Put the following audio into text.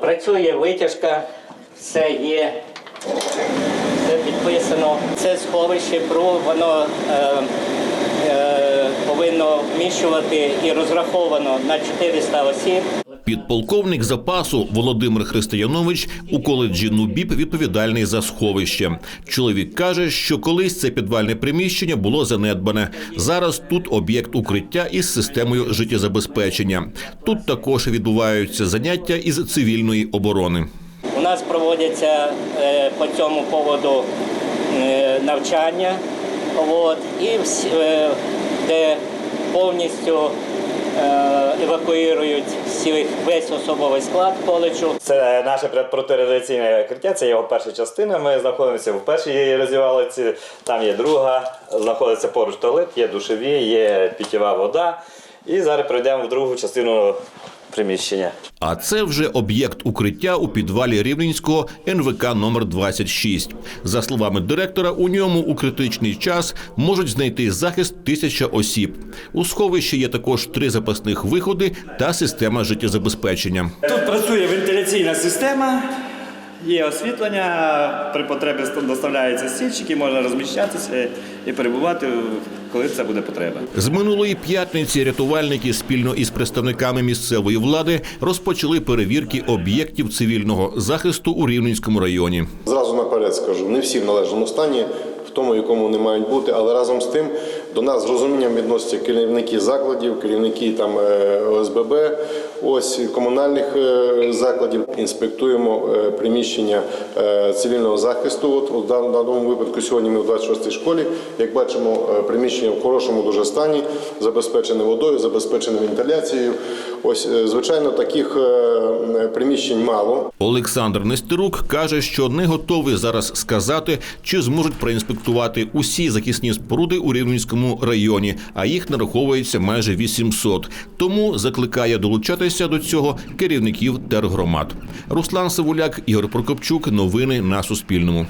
Працює витяжка, все є, все підписано. Це сховище ПРУ, воно е, е, повинно вміщувати і розраховано на 400 осіб. Підполковник запасу Володимир Християнович у коледжі НУБІП відповідальний за сховище. Чоловік каже, що колись це підвальне приміщення було занедбане. Зараз тут об'єкт укриття із системою життєзабезпечення. Тут також відбуваються заняття із цивільної оборони. У нас проводяться е, по цьому поводу е, навчання, от, і е, де повністю евакуюють всіх, весь особовий склад коледжу. Це наше протирадіаційне укриття, це його перша частина. Ми знаходимося в першій розвивалиці. там є друга, знаходиться поруч туалет, є душові, є пітєва вода. І зараз пройдемо в другу частину приміщення. А це вже об'єкт укриття у підвалі Рівненського НВК номер 26 За словами директора, у ньому у критичний час можуть знайти захист тисяча осіб. У сховищі є також три запасних виходи та система життєзабезпечення. Тут працює вентиляційна система, є освітлення, при потребі доставляються стільчики, можна розміщатися і перебувати, коли це буде потреба. З минулої п'ятниці рятувальники спільно із представниками місцевої влади розпочали перевірки об'єктів цивільного захисту у Рівненському районі. Зразу наперед скажу, не всі в належному стані, в тому, якому вони мають бути, але разом з тим до нас з розумінням відносяться керівники закладів, керівники там е, ОСББ, ось комунальних е, закладів. Інспектуємо е, приміщення цивільного захисту. От у даному випадку сьогодні ми в 26-й школі. Як бачимо, приміщення в хорошому дуже стані, забезпечене водою, забезпечене вентиляцією. Ось, звичайно, таких приміщень мало. Олександр Нестерук каже, що не готовий зараз сказати, чи зможуть проінспектувати усі захисні споруди у Рівненському районі, а їх нараховується майже 800. Тому закликає долучатися до цього керівників тергромад. Руслан Савуляк, Ігор Прокопчук. Новини на Суспільному.